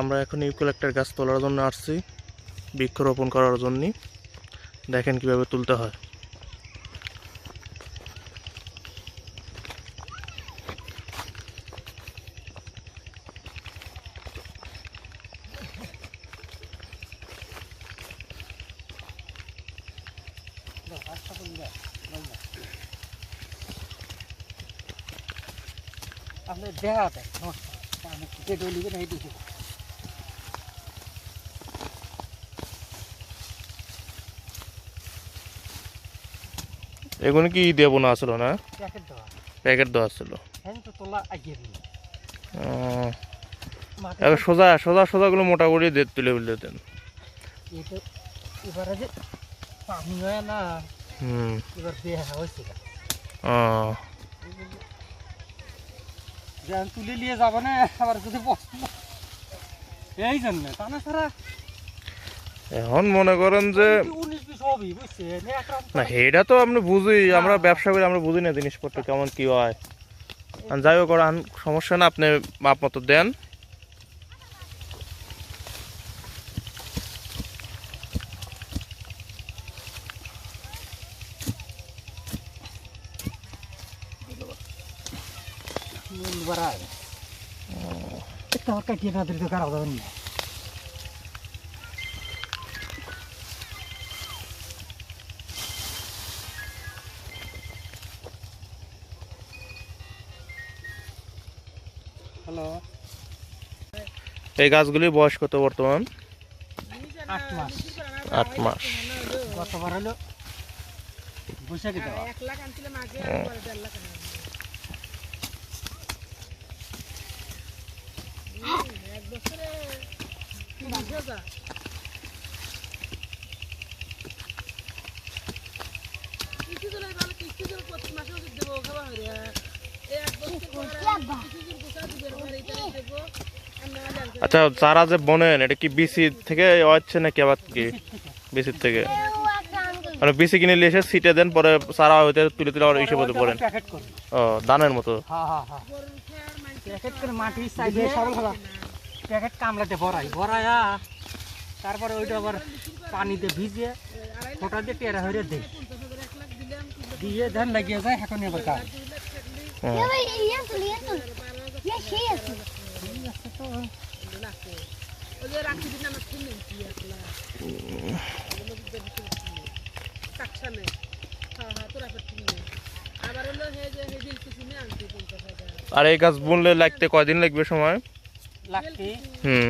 আমরা এখন ইউক্যালিপ্টার গাছ তোলার জন্য আসছি, বৃক্ষরোপণ করার জন্য দেখেন কীভাবে তুলতে হয়। আপনি দেখা দেয় আমি টিকিট লিখে নাই দিছি এগুলো কি দিয়ে বোনা আসলো না? প্যাকেট দেওয়া ছিল হ্যাঁ সোজা সোজা সোজাগুলো মোটা করে দিয়ে তুলে দেন। যেন তুলে নিয়ে যাব না আবার যদি এই জন্য তা না সারা এখন মনে করেন যে উনিশ না এটা তো আপনি বুঝি আমরা ব্যবসা করি আমরা বুঝি না জিনিসপত্র কেমন কি হয়। যাই হোক ওরা সমস্যা না আপনি মাপ মতো দেন আমার কাটিয়ে না দিলে তো খারাপ যাবেন না এই গাছগুলির বয়স কত বর্তমান? আট মাস। কিস্তি দিলে কিস্তি দিলে প্রতি মাসে দেবো, খাওয়া আচ্ছা চারা যে বনেন এটা কি বিসি থেকে হচ্ছে নাকি আবার কি? বিসির থেকে। মানে বিসি কিনে নিয়ে এসে সিটে দেন পরে চারা হইতে তুলে তুলে আবার হিসেবে পড়েন। ও দানের মতো। হ্যাঁ হ্যাঁ হ্যাঁ প্যাকেট করে মাটির সাইডে সবল হলা। প্যাকেট কামলাতে ভরাই ভরাইয়া তারপরে ওইটা আবার পানিতে ভিজিয়ে ফোটা দিয়ে টেরা হয়ে কিন্তু দিয়ে ধান লাগিয়ে যায় এখন আবার কাজ আর এই গাছ বুনলে লাগতে কয়দিন লাগবে সময়? হুম।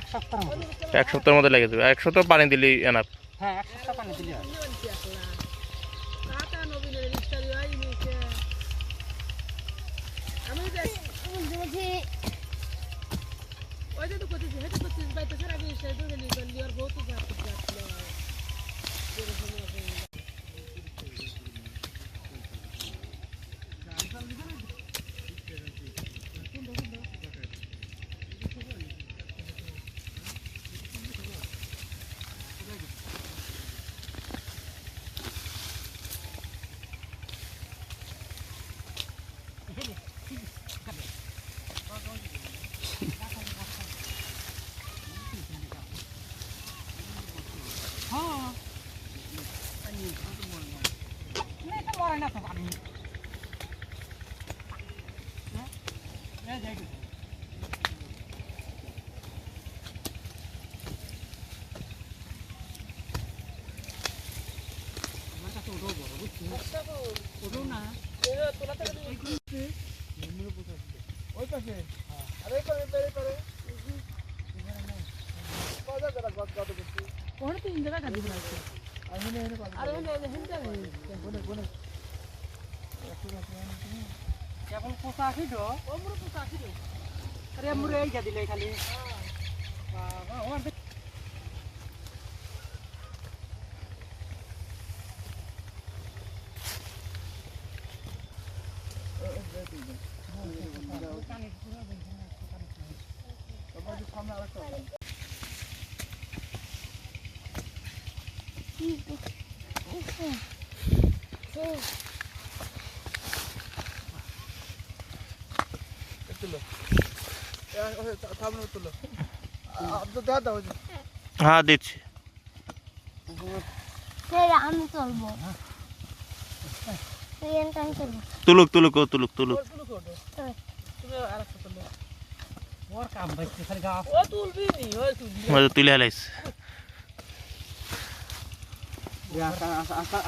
এক সপ্তাহ মতো এক সপ্তাহের মধ্যে লেগে যাবে। এক সপ্তাহ পানি দিলেই এনাফ হ্যাঁ এক সপ্তাহ পানি দিলে হয়। বাইতে সারা সে ধরে নিয়ে গেলি আর বহুত যাচ্ছে এই যে এইটুকু। আমার কাছে ওটাও বড়, বুঝছিস? ওটাও না। ওখানে তিন জায়গা গাড়ি বানাইছে আর হেনে এখন পোষা আসি তো অমরু পোষা আসি তো আরে অমরু এই যা দিলে খালি বাবা ওর Oh. হ্যাঁ দিচ্ছি। আমি তুলবো। তুলুক তুলুক ও তুলুক তুলুক। ওর কাম বাইতে খালি গা ও তুলবি নি ও তুলবি মজা তুলে হালাইস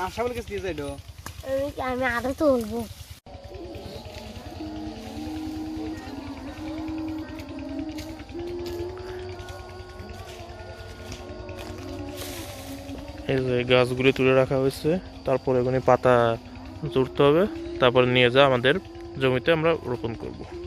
আশা বলে গেছি আমি আমি আরও তুলবো। এই যে গাছগুলি তুলে রাখা হয়েছে। তারপরে এগুলি পাতা জুড়তে হবে। তারপরে নিয়ে যা আমাদের জমিতে আমরা রোপণ করব।